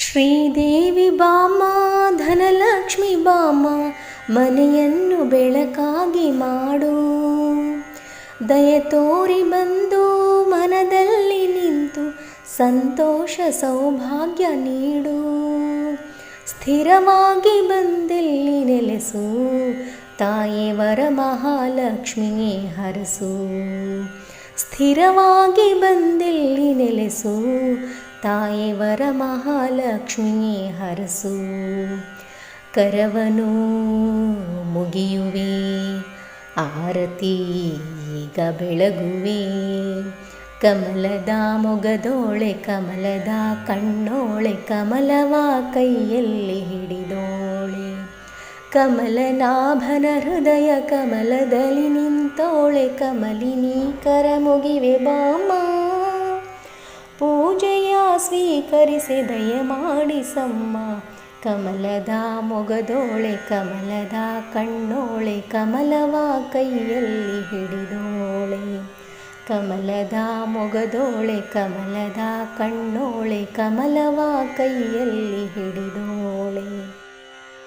ಶ್ರೀದೇವಿ ಬಾಮ, ಧನಲಕ್ಷ್ಮಿ ಬಾಮ, ಮನೆಯನ್ನು ಬೆಳಕಾಗಿ ಮಾಡು. ದಯ ತೋರಿ ಬಂದು ಮನದಲ್ಲಿ ನಿಂತು ಸಂತೋಷ ಸೌಭಾಗ್ಯ ನೀಡು. ಸ್ಥಿರವಾಗಿ ಬಂದಿಲ್ಲಿ ನೆಲೆಸು ತಾಯಿವರ ಮಹಾಲಕ್ಷ್ಮಿಯೇ ಹರಸು. ಸ್ಥಿರವಾಗಿ ಬಂದಿಲ್ಲಿ ನೆಲೆಸು ತಾಯಿವರ ಮಹಾಲಕ್ಷ್ಮಿಯೇ ಹರಸು. ಕರವನು ಮುಗಿಯುವೆ, ಆರತಿ ಈಗ ಬೆಳಗುವೆ. ಕಮಲದ ಮೊಗದೋಳೆ ಕಮಲದ ಕಣ್ಣೋಳೆ ಕಮಲವ ಕೈಯಲ್ಲಿ ಹಿಡಿದೋಳೆ. ಕಮಲನಾಭನ ಹೃದಯ ಕಮಲದಲ್ಲಿ ನಿಂತೋಳೆ ಕಮಲಿನಿ ಕರ ಮುಗಿವೆ ಬಾಮ. ಸ್ವೀಕರಿಸಿ ದಯ ಮಾಡಿಸಮ್ಮ. ಕಮಲದ ಮೊಗದೋಳೆ, ಕಮಲದ ಕಣ್ಣೋಳೆ, ಕಮಲವ ಕೈಯಲ್ಲಿ ಹಿಡಿದೋಳೆ. ಕಮಲದ ಮೊಗದೋಳೆ, ಕಮಲದ ಕಣ್ಣೋಳೆ, ಕಮಲವ ಕೈಯಲ್ಲಿ ಹಿಡಿದೋಳೆ.